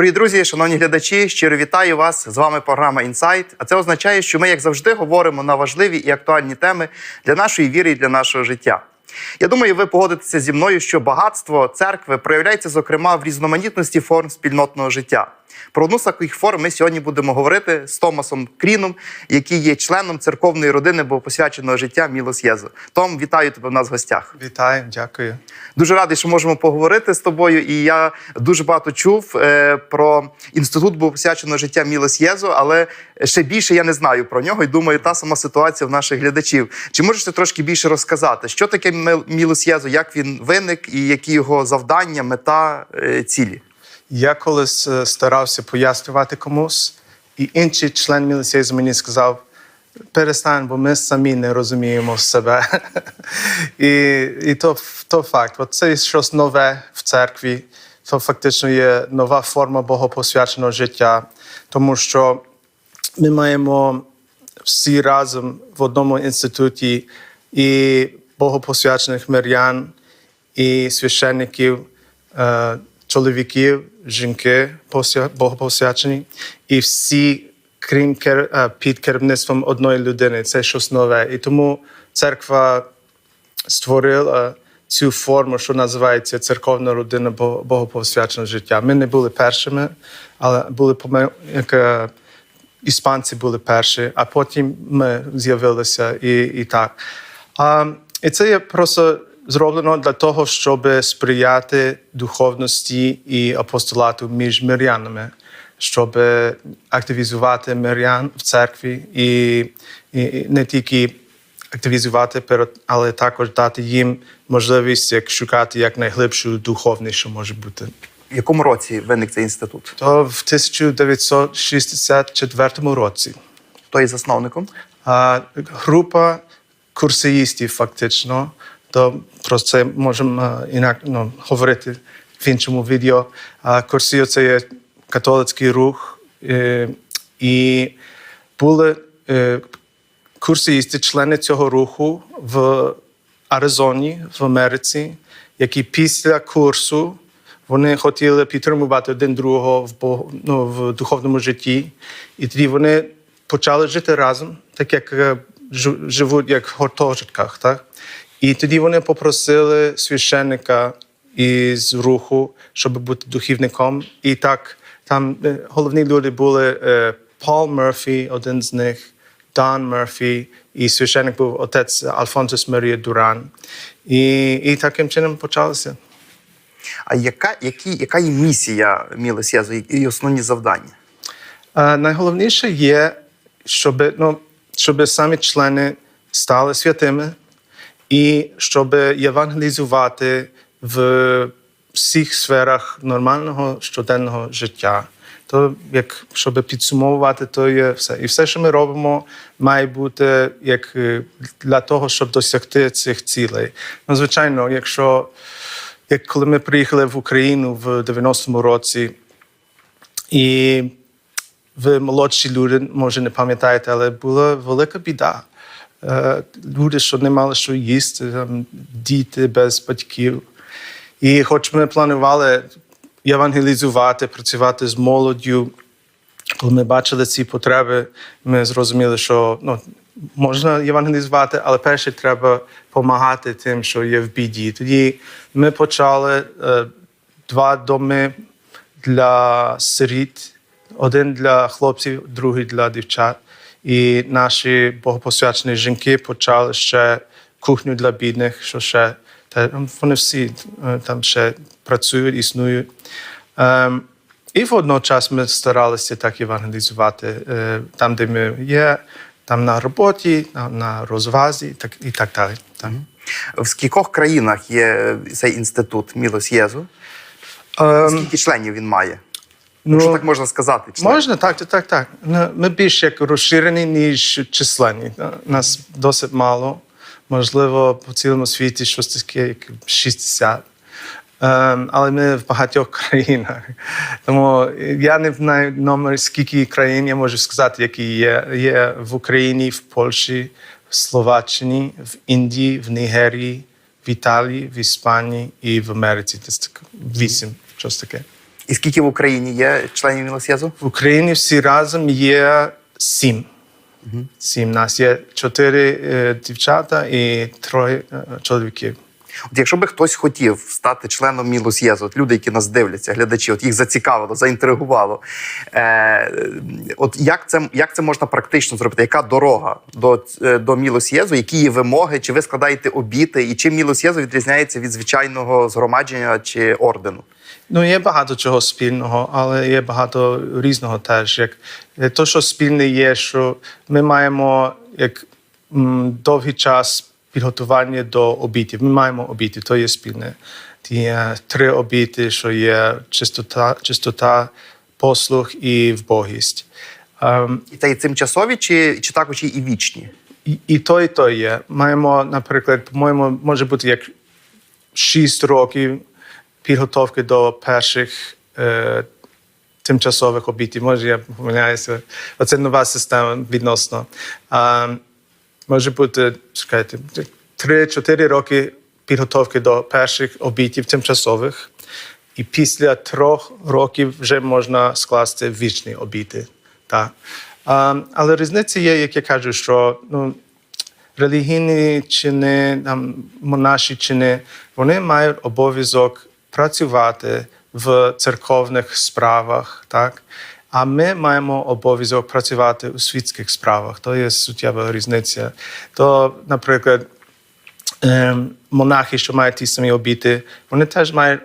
Дорогі друзі, шановні глядачі, щиро вітаю вас. З вами програма Інсайт. А це означає, що ми, як завжди, говоримо на важливі і актуальні теми для нашої віри і для нашого життя. Я думаю, ви погодитеся зі мною, що багатство церкви проявляється, зокрема, в різноманітності форм спільнотного життя. Про одну з таких форм ми сьогодні будемо говорити з Томасом Кріном, який є членом церковної родини богопосвяченого життя Мілос Єзу. Том, вітаю тебе в нас в гостях. Вітаю, дякую. Дуже радий, що можемо поговорити з тобою. І я дуже багато чув е, про інститут богопосвяченого життя Мілос Єзу, але ще більше я не знаю про нього. І думаю, та сама ситуація в наших глядачів. Чи можеш ти трошки більше розказати, що таке Мілос Єзу, як він виник і які його завдання, мета, е, цілі? Я колись е, старався пояснювати комусь, і інший член міліцейзу мені сказав: перестань, бо ми самі не розуміємо себе. і і то, то факт. От це щось нове в церкві, то фактично є нова форма богопосвяченого життя, тому що ми маємо всі разом в одному інституті і богопосвячених мирян, і священників, е, чоловіків, жінки богопосвячені, і всі крім е, під керівництвом одної людини. Це щось нове. І тому церква створила цю форму, що називається церковна родина Бо- богопосвяченого життя. Ми не були першими, але були як е, іспанці були перші, а потім ми з'явилися і, і так. А, і це є просто зроблено для того, щоб сприяти духовності і апостолату між мирянами, щоб активізувати мирян в церкві і, і, не тільки активізувати, але також дати їм можливість як шукати якнайглибшу духовність, що може бути. В якому році виник цей інститут? То в 1964 році. Хто є засновником? А, група курсеїстів, фактично, то про це можемо а, інак ну, говорити в іншому відео. А, Курсіо це є католицький рух, е, і були е, курсеїсти, члени цього руху в Аризоні, в Америці, які після курсу вони хотіли підтримувати один другого в, ну, в духовному житті. І тоді вони почали жити разом, так як е, живуть як в гуртожитках. Так? І тоді вони попросили священника із руху, щоб бути духівником. І так там е, головні люди були е, Пол Мерфі, один з них, Дан Мерфі, і священник був отець Альфонсос Марія Дуран. І, і таким чином почалося. А яка, які, яка є місія Мілос Єзу і основні завдання? Е, найголовніше є, щоб, ну, щоб самі члени стали святими і щоб євангелізувати в всіх сферах нормального щоденного життя. То як щоб підсумовувати, то є все. І все, що ми робимо, має бути як е, для того, щоб досягти цих цілей. Ну, звичайно, якщо як коли ми приїхали в Україну в 90-му році, і ви молодші люди, може, не пам'ятаєте, але була велика біда. Е, Люди, що не мали що їсти, там, діти без батьків. І хоч ми планували євангелізувати, працювати з молоддю, коли ми бачили ці потреби, ми зрозуміли, що ну, можна євангелізувати, але перше треба допомагати тим, що є в біді. Тоді ми почали е, два доми для сиріт, один для хлопців, другий для дівчат. І наші богопосвячені жінки почали ще кухню для бідних, що ще та, вони всі е, там ще працюють, існують. Ем, і водночас ми старалися так евангелізувати е, там, де ми є, там на роботі, на, на розвазі так, і так далі. Так. В скількох країнах є цей інститут Мілос Єзу? Ем, Скільки членів він має? Ну, Якщо так можна сказати, членів. Можна, так, так, так, так. Ну, Ми більш як розширені, ніж численні. Нас досить мало. Можливо, по цілому світі щось таке, як 60. Ем, але ми в багатьох країнах. Тому я не знаю номер, скільки країн я можу сказати, які є. Є в Україні, в Польщі, в Словаччині, в Індії, в Нігерії, в Італії, в Іспанії і в Америці. Це так вісім, щось таке. І скільки в Україні є членів Мілосєзу? В Україні всі разом є сім. Сім нас є чотири е, дівчата і троє е, чоловіків. От якщо би хтось хотів стати членом Мілосєзу, от люди, які нас дивляться, глядачі, от їх зацікавило, заінтригувало. Е, от як це, як це можна практично зробити? Яка дорога до, е, до Мілосєзу? Які є вимоги? Чи ви складаєте обіти? І чим Мілосєзу відрізняється від звичайного згромадження чи ордену? Ну, є багато чого спільного, але є багато різного теж. Як е, то, що спільне є, що ми маємо як довгий час підготування до обітів. Ми маємо обіти, то є спільне. Є три обіти, що є чистота, чистота, послух і вбогість. Ем, І це і тимчасові, чи, чи також і вічні? і, і то, і то є. Маємо, наприклад, по-моєму, може бути як 6 років підготовки до перших е, тимчасових обітів. Може, я помиляюся. Оце нова система відносно. А, може бути, чекайте, 3-4 роки підготовки до перших обітів тимчасових. І після трьох років вже можна скласти вічні обіти. Так. А, але різниця є, як я кажу, що ну, релігійні чини, там, монаші чини, вони мають обов'язок працювати в церковних справах, так? А ми маємо обов'язок працювати у світських справах. То є суттєва різниця. То, наприклад, ем, монахи, що мають ті самі обіти, вони теж мають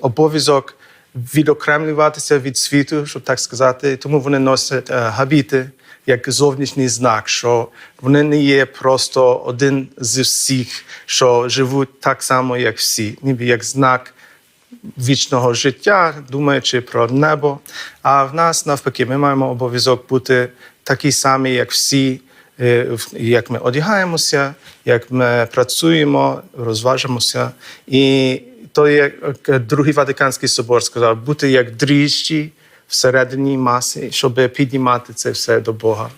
обов'язок відокремлюватися від світу, щоб так сказати. Тому вони носять е, габіти як зовнішній знак, що вони не є просто один з всіх, що живуть так само, як всі, ніби як знак вічного життя, думаючи про небо. А в нас навпаки, ми маємо обов'язок бути такі самі, як всі, е, як ми одягаємося, як ми працюємо, розважимося. І то як другий Ватиканський собор сказав, бути як дріжджі всередині маси, щоб піднімати це все до Бога.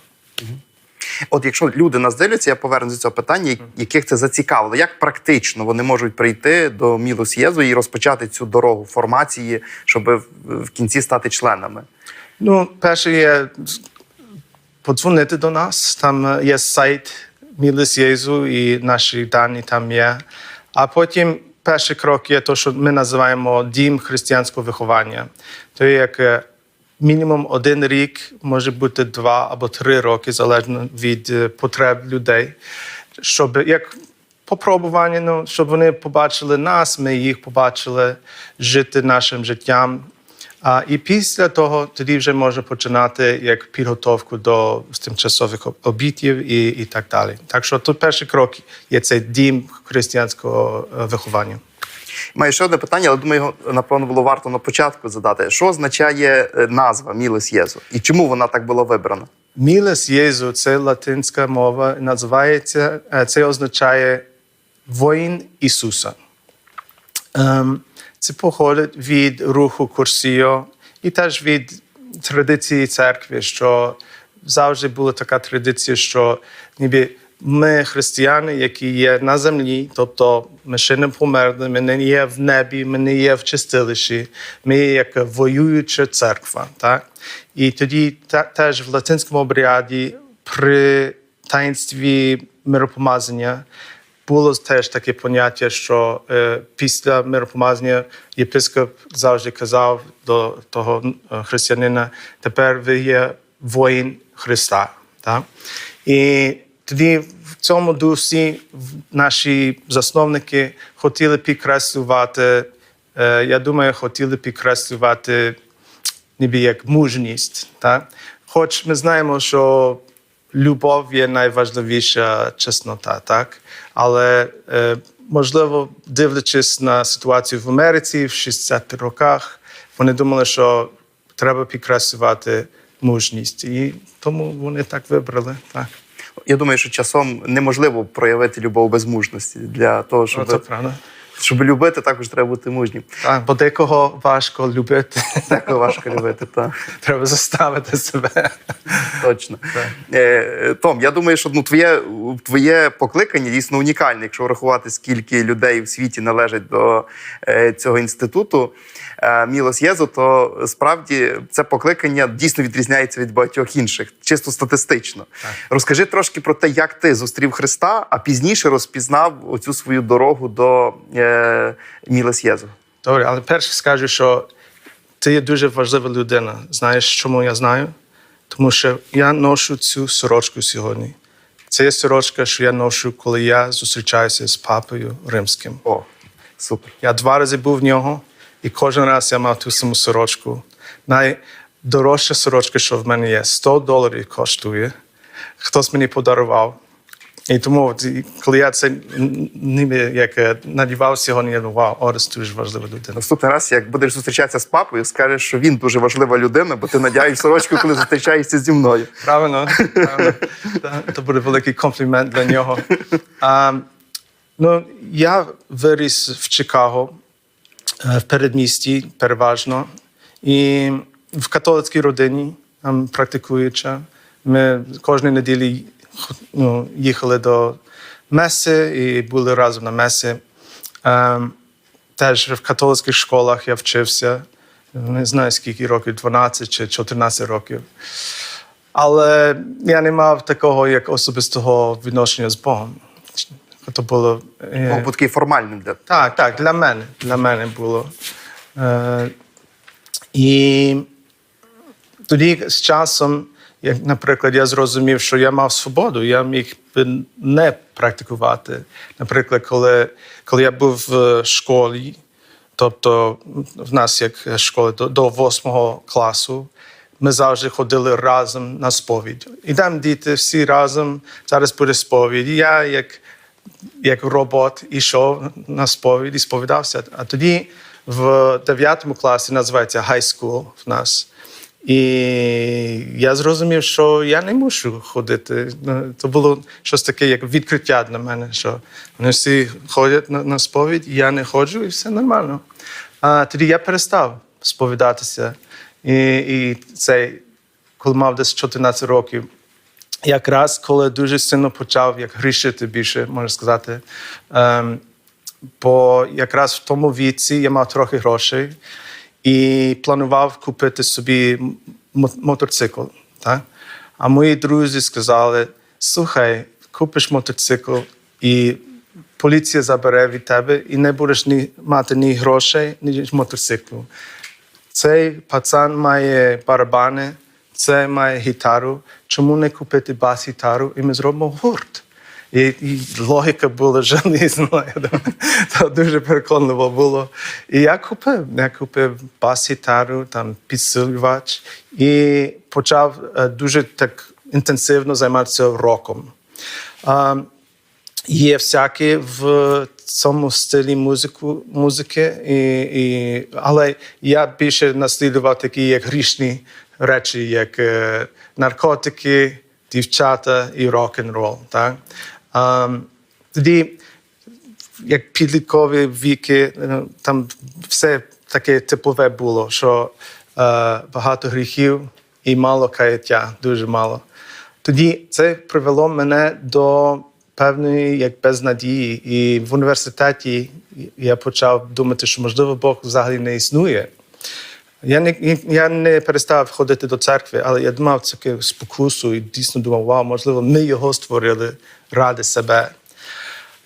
От якщо люди нас дивляться, я повернуся до цього питання, яких це зацікавило. Як практично вони можуть прийти до Мілосєзу і розпочати цю дорогу формації, щоб в, кінці стати членами? Ну, перше є подзвонити до нас. Там е, є сайт Міліс Єзу і наші дані там є. А потім перший крок є те, що ми називаємо дім християнського виховання. То є як е, мінімум один рік, може бути два або три роки, залежно від е, потреб людей, щоб як попробування, ну, щоб вони побачили нас, ми їх побачили жити нашим життям. А, і після того тоді вже може починати як підготовку до тимчасових обітів і, і так далі. Так що тут перший крок є цей дім християнського е, виховання. Маю ще одне питання, але думаю, його напевно було варто на початку задати. Що означає е, назва Мілосєзу? І чому вона так була вибрана? Мілес Єзу це латинська мова, називається е, це означає воїн Ісуса. Ем, Це походить від руху Курсіо і теж від традиції церкви, що завжди була така традиція, що ніби ми християни, які є на землі, тобто ми ще не померли, ми не є в небі, ми не є в чистилищі, ми є як воююча церква. Так? І тоді теж в латинському обряді при таїнстві миропомазання було теж таке поняття, що е, після миропомазання єпископ завжди казав до того християнина, тепер ви є воїн Христа. Так? І тоді в цьому дусі наші засновники хотіли підкреслювати, е, я думаю, хотіли підкреслювати ніби як мужність. Так? Хоч ми знаємо, що любов є найважливіша чеснота, так? але е, можливо, дивлячись на ситуацію в Америці в 60-х роках, вони думали, що треба підкреслювати мужність. І тому вони так вибрали. Так. Я думаю, що часом неможливо проявити любов без мужності для того, щоб це правда. Щоб любити, також треба бути мужнім. Так, бо декого важко любити. Декого важко любити, так. Треба заставити себе. Точно. Е, Том, я думаю, що ну, твоє, твоє покликання дійсно унікальне, якщо врахувати, скільки людей в світі належать до е, цього інституту е, Мілос Єзу, то справді це покликання дійсно відрізняється від багатьох інших, чисто статистично. Розкажи трошки про те, як ти зустрів Христа, а пізніше розпізнав оцю свою дорогу до е, Мілос Добре, але перше скажу, що ти є дуже важлива людина. Знаєш, чому я знаю? Тому що я ношу цю сорочку сьогодні. Це є сорочка, що я ношу, коли я зустрічаюся з папою римським. О, супер. Я два рази був в нього, і кожен раз я мав ту саму сорочку. Найдорожча сорочка, що в мене є, 100 доларів коштує. Хтось мені подарував. І тому, от, коли я це ніби як е, надівав сьогодні, я думав, вау, Орес дуже важлива людина. Наступний раз, як будеш зустрічатися з папою, скажеш, що він дуже важлива людина, бо ти надяєш сорочку, коли зустрічаєшся зі мною. Правильно, правильно. Це буде великий комплімент для нього. А, ну, я виріс в Чикаго, е, в передмісті переважно, і в католицькій родині там практикуюча. Ми кожної неділі ну, їхали до меси і були разом на месі. Ем, теж в католицьких школах я вчився. Не знаю, скільки років, 12 чи 14 років. Але я не мав такого як особистого відношення з Богом. Це було. е, Бог був такий формальним для так, так, для мене. Для мене було. Е, і тоді з часом, як, наприклад, я зрозумів, що я мав свободу, я міг би не практикувати. Наприклад, коли, коли я був в школі, тобто в нас як школи до, до 8 класу, ми завжди ходили разом на сповідь. Ідемо діти всі разом, зараз буде сповідь. І я як як робот ішов на сповідь і сповідався. А тоді в 9 класі називається high school в нас. І я зрозумів, що я не мушу ходити. Ну, Це було щось таке, як відкриття для мене, що вони всі ходять на, на сповідь, я не ходжу, і все нормально. А тоді я перестав сповідатися. І, і цей, коли мав десь 14 років, якраз коли дуже сильно почав як грішити більше, можна сказати. Ем, бо якраз в тому віці я мав трохи грошей і планував купити собі мотоцикл. Так? А мої друзі сказали: слухай, купиш мотоцикл, і поліція забере від тебе, і не будеш ні, мати ні грошей, ні мотоциклу. Цей пацан має барабани, це має гітару. Чому не купити бас-гітару і ми зробимо гурт? І, і логіка була думаю. Це дуже переконливо було. І я купив. Я купив бас-гітару, там підсилювач і почав е, дуже так інтенсивно займатися роком. А, Є всякі в цьому стилі музику, музики, і, і, але я більше наслідував такі як грішні речі, як е, наркотики, дівчата і рок-н-рол. Так? Тоді, як підліткові віки, е, там все таке теплове було, що е, багато гріхів і мало каяття, дуже мало. Тоді це привело мене до певної як безнадії. І в університеті я почав думати, що можливо Бог взагалі не існує. Я не, я не перестав ходити до церкви, але я мав таку спокусу і дійсно думав, вау, можливо, ми його створили ради себе.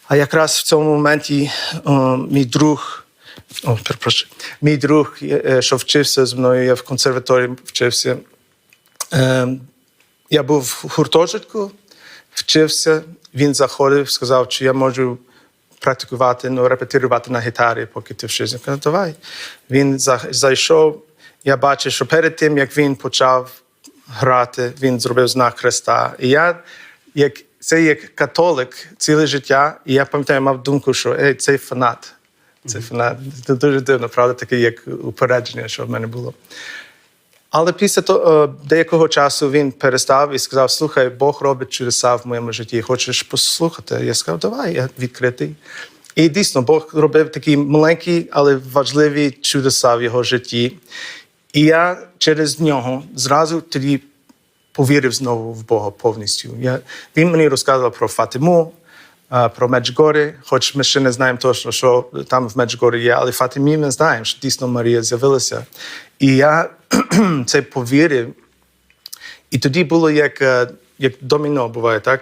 А якраз в цьому моменті о, мій друг, о, перепрошую, мій друг, е, що вчився з мною, я в консерваторії вчився. Е, я був в гуртожитку, вчився, він заходив, сказав, чи я можу практикувати, ну, репетирувати на гітарі, поки ти вчишся. Я давай. Він зайшов, я бачив, що перед тим, як він почав грати, він зробив знак Христа. І я, як, це як католик ціле життя, і я пам'ятаю, мав думку, що ей, цей фанат. Це фанат. Це дуже дивно, правда, таке як упередження, що в мене було. Але після того, е, деякого часу він перестав і сказав: Слухай, Бог робить чудеса в моєму житті. Хочеш послухати? Я сказав, давай, я відкритий. І дійсно, Бог робив такі маленькі, але важливі чудеса в його житті. І я через нього зразу тоді повірив знову в Бога повністю. Я, він мені розказував про Фатиму, а, про Меджгори, хоч ми ще не знаємо точно, що там в Меджгорі є, але Фатимі ми знаємо, що дійсно Марія з'явилася. І я це повірив. І тоді було як, е, як доміно буває, так?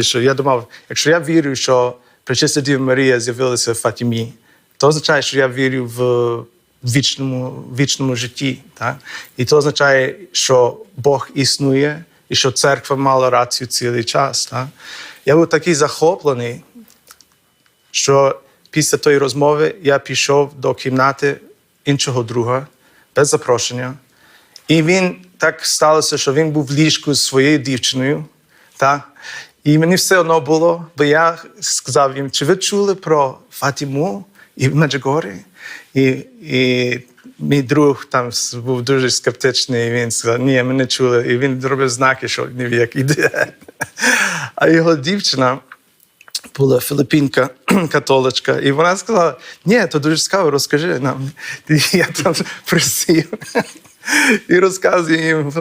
Що я думав, якщо я вірю, що Пречиста Діва Марія з'явилася в Фатімі, то означає, що я вірю в вічному, вічному житті. Так? І це означає, що Бог існує і що церква мала рацію цілий час. Так? Я був такий захоплений, що після тої розмови я пішов до кімнати іншого друга без запрошення. І він так сталося, що він був в ліжку з своєю дівчиною. Так? І мені все одно було, бо я сказав їм, чи ви чули про Фатіму і Меджигорі? І, і мій друг там був дуже скептичний, і він сказав, ні, ми не чули. І він робив знаки, що ні як іде. А його дівчина була філіппінка, католичка, і вона сказала: ні, то дуже цікаво, розкажи нам. І я там присів і розказую їм,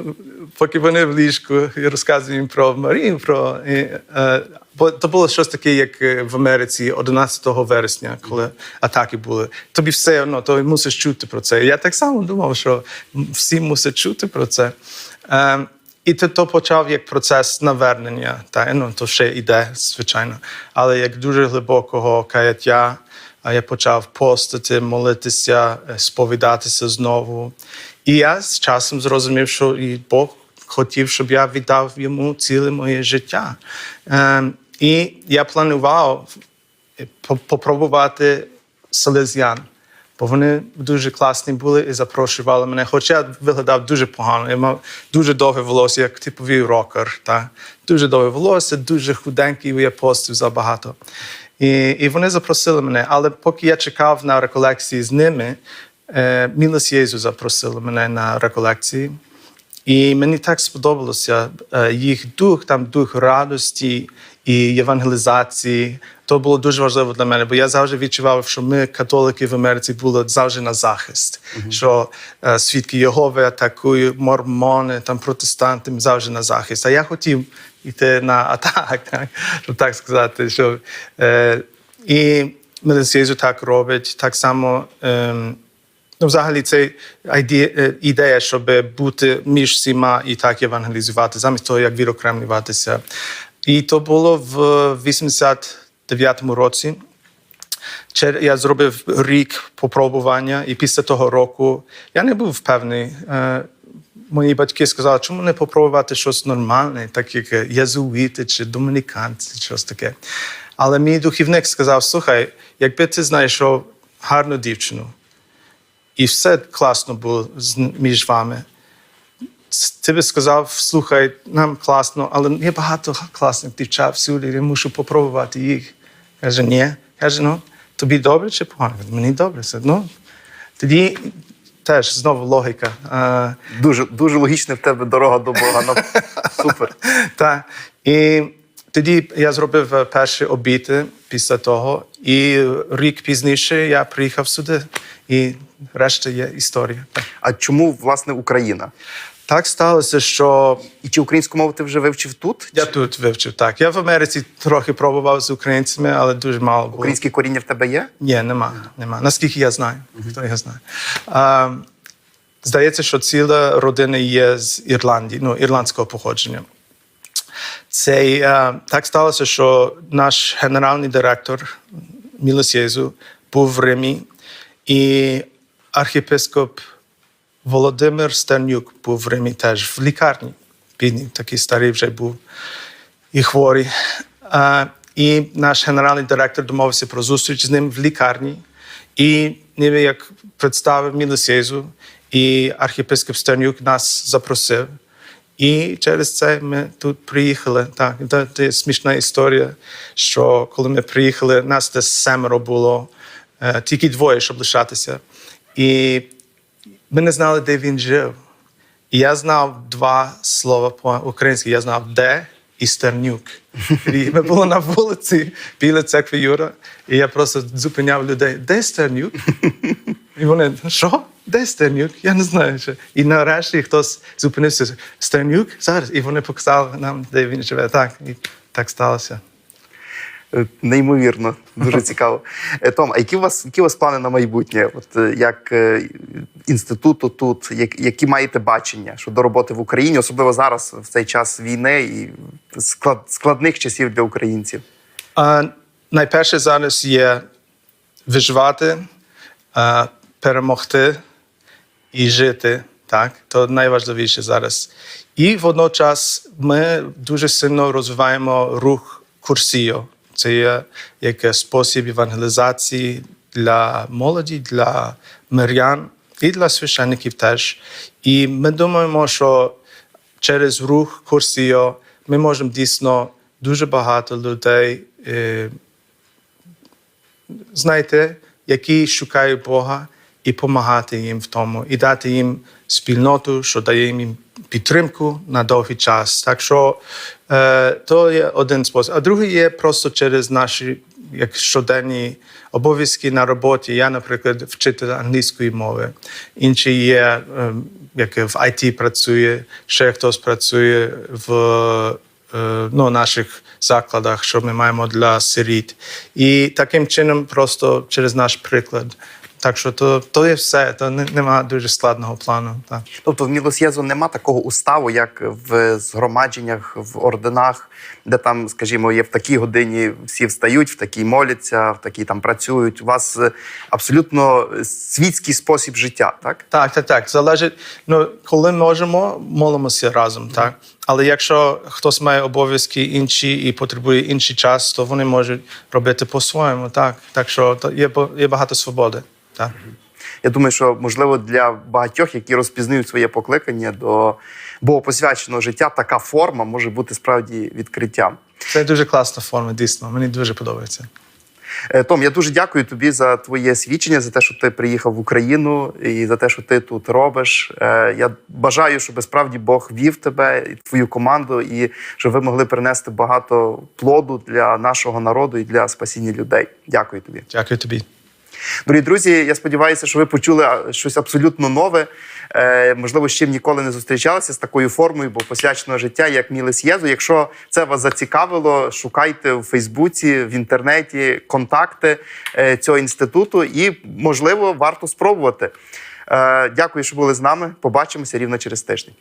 поки вони в ліжку, і розказую їм про Марію. Про, і, е, бо це було щось таке, як е, в Америці 11 вересня, коли атаки були. Тобі все одно, то мусиш чути про це. Я так само думав, що всі мусять чути про це. Е, і то, то почав як процес навернення, та ну то ще йде, звичайно. Але як дуже глибокого каяття, я почав постити, молитися, е, сповідатися знову. І я з часом зрозумів, що і Бог хотів, щоб я віддав йому ціле моє життя. Ем, і я планував по- попробувати селезян. Бо вони дуже класні були і запрошували мене. Хоча я виглядав дуже погано. Я мав дуже довге волосся, як типовий рокер. Та? Дуже довге волосся, дуже худенький, я постив забагато. І, і вони запросили мене. Але поки я чекав на реколекції з ними, е, Мілос Єзу запросили мене на реколекції. І мені так сподобалося е, їх дух, там дух радості і євангелізації. То було дуже важливо для мене, бо я завжди відчував, що ми, католики в Америці, були завжди на захист. Що е, свідки Єгови атакують, мормони, там протестанти завжди на захист. А я хотів йти на атак, так, щоб так сказати. Що, е, і Мелисєзу так робить, так само. ем, Ну, взагалі, це ідея, е, ідея, щоб бути між всіма і так євангелізувати, замість того, як відокремлюватися. І то було в 89-му році. Я зробив рік попробування, і після того року я не був впевнений. Е, Мої батьки сказали, чому не попробувати щось нормальне, так як єзуїти чи домініканці, щось таке. Але мій духівник сказав: слухай, якби ти знайшов гарну дівчину, і все класно було між вами. Ти би сказав, слухай, нам класно, але є багато класних дівчат всюди, я мушу попробувати їх. Каже, ні. Каже, ну, тобі добре чи погано? Мені добре. Все. Ну, тоді теж знову логіка. Дуже, дуже логічна в тебе дорога до Бога. Ну, Супер. та. І тоді я зробив е, перші обіти після того, і рік пізніше я приїхав сюди, і решта є історія. А чому власне Україна? Так сталося, що І чи українську мову ти вже вивчив тут? я тут вивчив. Так, я в Америці трохи пробував з українцями, але дуже мало було. Українське коріння в тебе є? Ні, нема, нема. Наскільки я знаю, хто я знає. А, здається, що ціла родина є з Ірландії, ну, ірландського походження. Це е, так сталося, що наш генеральний директор Мілос Єзу був в Римі, і архіпископ Володимир Стернюк був в Римі теж в лікарні. Бідний, такий старий вже був і хворий. А, і наш генеральний директор домовився про зустріч з ним в лікарні. І ніби як представив Мілосєзу, і архіпископ Стернюк нас запросив. І через це ми тут приїхали. Так, це, смішна історія, що коли ми приїхали, нас десь семеро було, е, тільки двоє, щоб лишатися. І ми не знали, де він жив. І я знав два слова по-українськи. Я знав де і Стернюк. І ми були на вулиці біля церкви Юра, і я просто зупиняв людей, де Стернюк? І вони, що? Де Стернюк? Я не знаю. Що. І нарешті хтось зупинився. Стернюк зараз. І вони показали нам, де він живе. Так, і так сталося. Е, Неймовірно, дуже цікаво. Е, Том, а які у вас які у вас плани на майбутнє? От е, як інституту тут, як, які маєте бачення щодо роботи в Україні, особливо зараз в цей час війни і склад, складних часів для українців? А найперше зараз є виживати, а, перемогти і жити. Так, то найважливіше зараз. І водночас ми дуже сильно розвиваємо рух курсіо. Це є як спосіб евангелізації для молоді, для мирян і для священників теж. І ми думаємо, що через рух курсіо ми можемо дійсно дуже багато людей е, знаєте, які шукають Бога і допомагати їм в тому, і дати їм спільноту, що дає їм підтримку на довгий час. Так що е, то є один спосіб. А другий є просто через наші як щоденні обов'язки на роботі. Я, наприклад, вчитель англійської мови. Інші є, е, як в IT працює, ще хтось працює в е, ну, наших закладах, що ми маємо для сиріт. І таким чином, просто через наш приклад. Так що то, то є все, то не, немає дуже складного плану. Так. Тобто в Мілосєзу нема такого уставу, як в згромадженнях, в орденах, де там, скажімо, є в такій годині всі встають, в такій моляться, в такій там працюють. У вас е, абсолютно світський спосіб життя, так? Так, так, так. Залежить. Ну, коли можемо, молимося разом, так. Але якщо хтось має обов'язки інші і потребує інший час, то вони можуть робити по-своєму. Так. Так що то є, є багато свободи. Так. Я думаю, що можливо для багатьох, які розпізнають своє покликання до богопосвяченого життя, така форма може бути справді відкриттям. Це дуже класна форма, дійсно. Мені дуже подобається. Е, Том, я дуже дякую тобі за твоє свідчення, за те, що ти приїхав в Україну і за те, що ти тут робиш. Е, Я бажаю, щоб справді Бог вів тебе і твою команду, і щоб ви могли принести багато плоду для нашого народу і для спасіння людей. Дякую тобі. Дякую тобі. Дорогі друзі, я сподіваюся, що ви почули щось абсолютно нове. Е, можливо, з чим ніколи не зустрічалися з такою формою, бо посвяченого життя, як Мілес Єзу. Якщо це вас зацікавило, шукайте у Фейсбуці, в інтернеті контакти е, цього інституту, і можливо варто спробувати. Е, дякую, що були з нами. Побачимося рівно через тиждень.